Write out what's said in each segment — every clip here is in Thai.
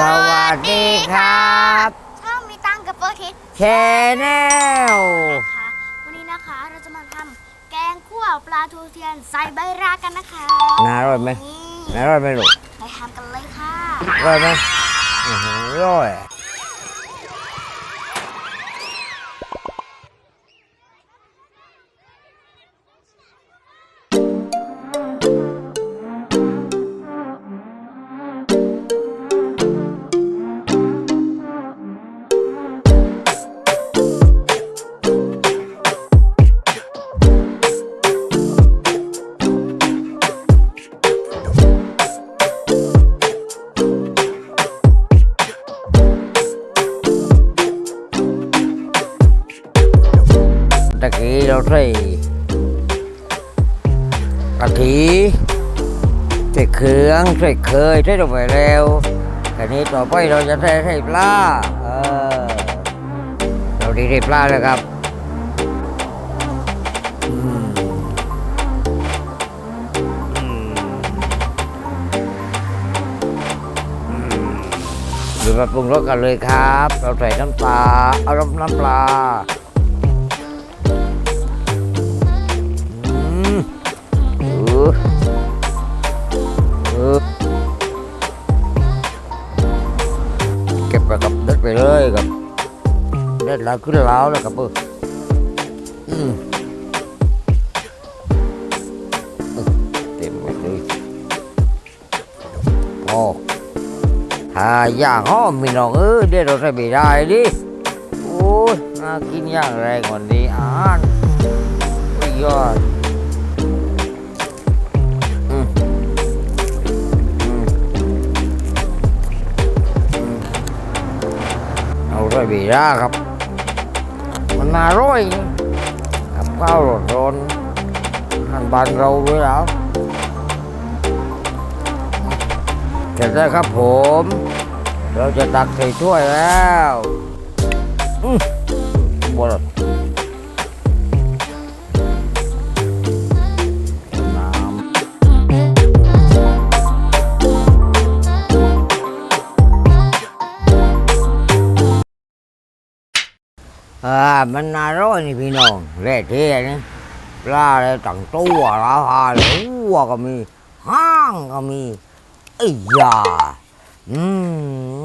สวัสดีครับช่องมีตังกับเบอร์คิดแชนแนลนะคะวันนี้นะคะเราจะมาทำแกงคั่วปลาทูเทียนใส่ใบรากันนะคะน่าอร่อยไหมนี่น่าอร่อยไหมลูกไปทำกันเลยค่ะอร่อยไหมอื้อหืออร่อย ตะกี้เราใส่กะทิใส่เครื่องใส่เคยใส่ลงไปแล้วแต่นี้ต่อไปเราจะใส่ใส่ปลาเออเราดีใส่ปลาเลยครับอืมอืมอืมเดี๋ยวมาปรุงรสกันเลยครับ เราใส่น้ำปลา เอาน้ำน้ำปลา อเออเก็บไปกับเด็ดไปเลยกับเด็ดแล้วขึ้นแล้วแล้วกับเออเต็มหมดเลยโอ้ถ้าอย่างห้อมมีน้องเออเดี๋ยวเราใส่ไม่ได้ดิโอ้ยน่ากินอย่างไรก่อนดีอ่านยอด วีราครับ มันน่าอร่อยกับข้าวร้อนๆทางบ้านเราด้วยแล้วเสร็จแล้วครับผม เราจะตักใส่ถ้วยแล้วอืมบ อ่ามันน่าร้อยนี่พี่น้องแร่เท่นี่ปลาอะไรต่างตัวแล้วฮาเลยหัวก็มีห้างก็มีไอ้ยาอืม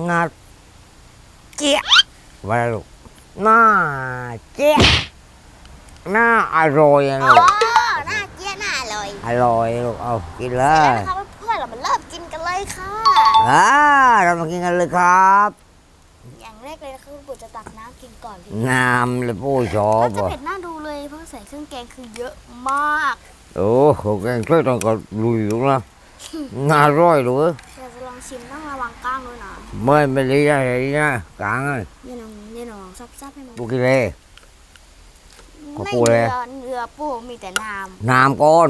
น่าเจ๊ะว่าอะไรลูกน่าเจ๊ะน่าอร่อยอะอ๋อลูกน่าเจี๊ยน่าอร่อยอร่อยลูกเอากินเลแล้วยนะคะเพื่อนๆเรามาเริ่มกินกันเลยค่ะ อ่าเรามากินกันเลยครับอย่าง แรกเลยนะคะคุณปู่จะตักน้ำกินก่อนดิน้ำเลยผู้ชอก็บจะอะเผ็ดน่าดูเลยเพราะใส่เครื่องแกงคือเยอะมากโอ้โหแกงช่วยต้องก็ลุยลูกนะน่าอร่อยลูกเอ้ยเราจะลองชิมต้องระวังก้างด้วยนะไม่ไม่ดีอะไรนะกลางเลยนี่น้องนี่น้องซับๆให้มันปูกินเลยขอไม่ปูเลย เรือเรือปูมีแต่น้น้ำก่อน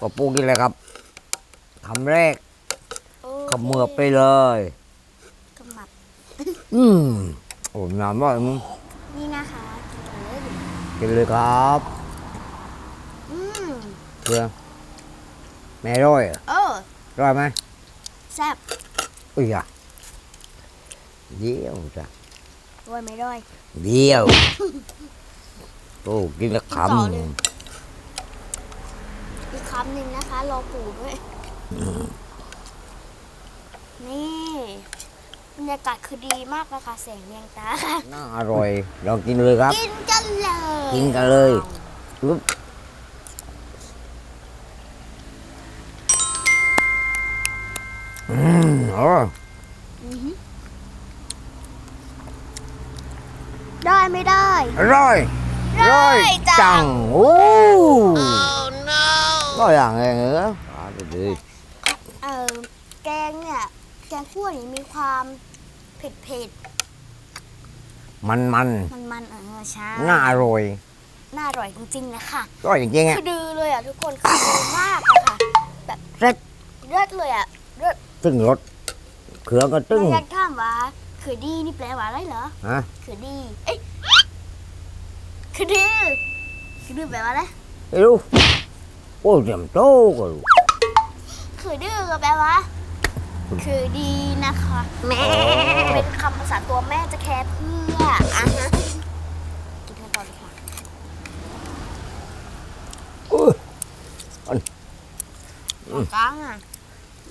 ก็ปูกินเลยครับคำแรกำโอคขมือบไปเลยขมับ อืมโอ้น้ำว่ามึงนี่นะคะกินเลยกินเลยครับอืมเพื่อนแม่อร่อยอะเอออร่อยไหมแซ่บอุ้ยอะเยี่ยวจ้ะด้วยไม่ด้วยเยี่ยวโอ้กินละคกินต่อเลยอีกคำหนึ่งนะคะรอปู่ด้วยนี่ บรรยากาศคือดีมากนะคะแสงเมียงตาำน่าอร่อยลองกินเลยครับ กินกันเลยกินกันเลยปึ๊บอืมอร่อยอือหือได้ไม่ได้ อร่อยอร่อยจังโอ้ก็อย่างเงี้ยเหรออ่าดีเออแกงเนี่ย แกงคั่วนี่มีความเผ็ดเผ็ดๆมันมันมันมันๆเออใช่ๆน่าอร่อย น่าอร่อยจริงๆนะคะอร่อยจริงๆอะคือดือเลยอะทุกคนคือดือมากอะค่ะ แบบเซ็ตเลือดเลยอะเลือดตึ้งรสเครื่องก็ตึ้งอยากถามว่าคือดีนี่แปลว่าอะไรเหรอฮะคือดี เอ้ยคือดื้อคือดื้อแปลว่าอะไรไม่รู้โอ้ยจำโตก็รู้คือดื้อก็แปลว่าอ คือดีนะคะ แม่ เป็นคำภาษาตัวแม่จะแคร์เพื่ออะฮะกินกันต่อเลยค่ะอุ้ยกลางอะ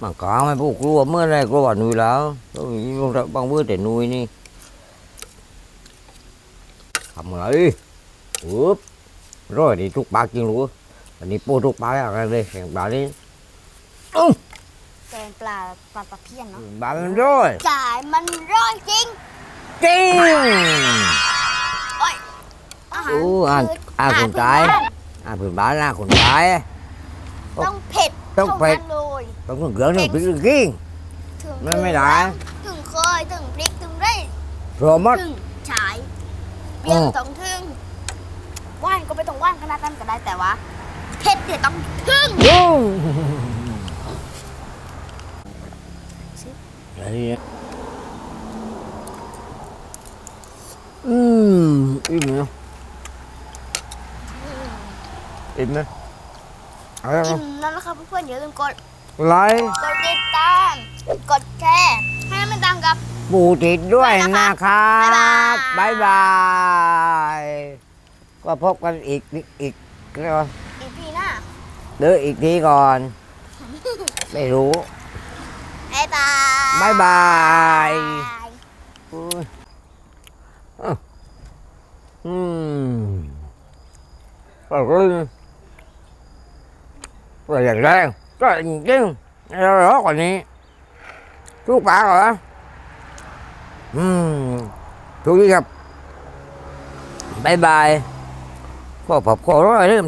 mà có mấy bố cua mưa này cua vào nuôi lão tôi bằng mưa để nuôi đi cầm lại úp rồi đi trúc bạc chân lúa đi po trúc bạc ra đây hẹn bà đi แกงปลาปลาตะเพียนเนาะ bà lên rồi จ่ายมันร้อยจริง Ching! โอ้ยอาหารอู้อ่านคือ่านหรคนตายพื้นบ้น à phần bà là con cái ต้องเผ็ดต้องเผ็ดท่านั้นเลย không có gỡ nó biết riêng ถึงไม่ไม่ได้ถึงเคยถึงพริกถึงได้ rồi mất ถึงฉายเปรี้ยวอืมต้องถึงว่านก็ไม่ต้องว่านขนาดนั้นก็ได้แต่ว่าเผ็ดเดี๋ยวต้องถึง Đúng. Đấy. Ừm, im nữa. Im nữa. เอาแล้วอิ่มแล้วนะครับเพื่อนๆอย่าลืมกดไลค์กดติดตามกดแชร์ให้มันดังกับ ปูติดด้วยนะครับบ๊าบ๊ายยบา บาย ก็พบกันอีกอีกแล้วอีพีหน้าเดี๋ยวอีกทีก่อน ไม่รู้ บ๊ายบายบ๊ายบายบายอุ๊ยอะอืมก็คือก็อย่างแรงก็จริงๆเราร้อกว่านี้ทุกปากเหรออืมทุกทีครับบายบายก็ผมขอร้อยเริ่ม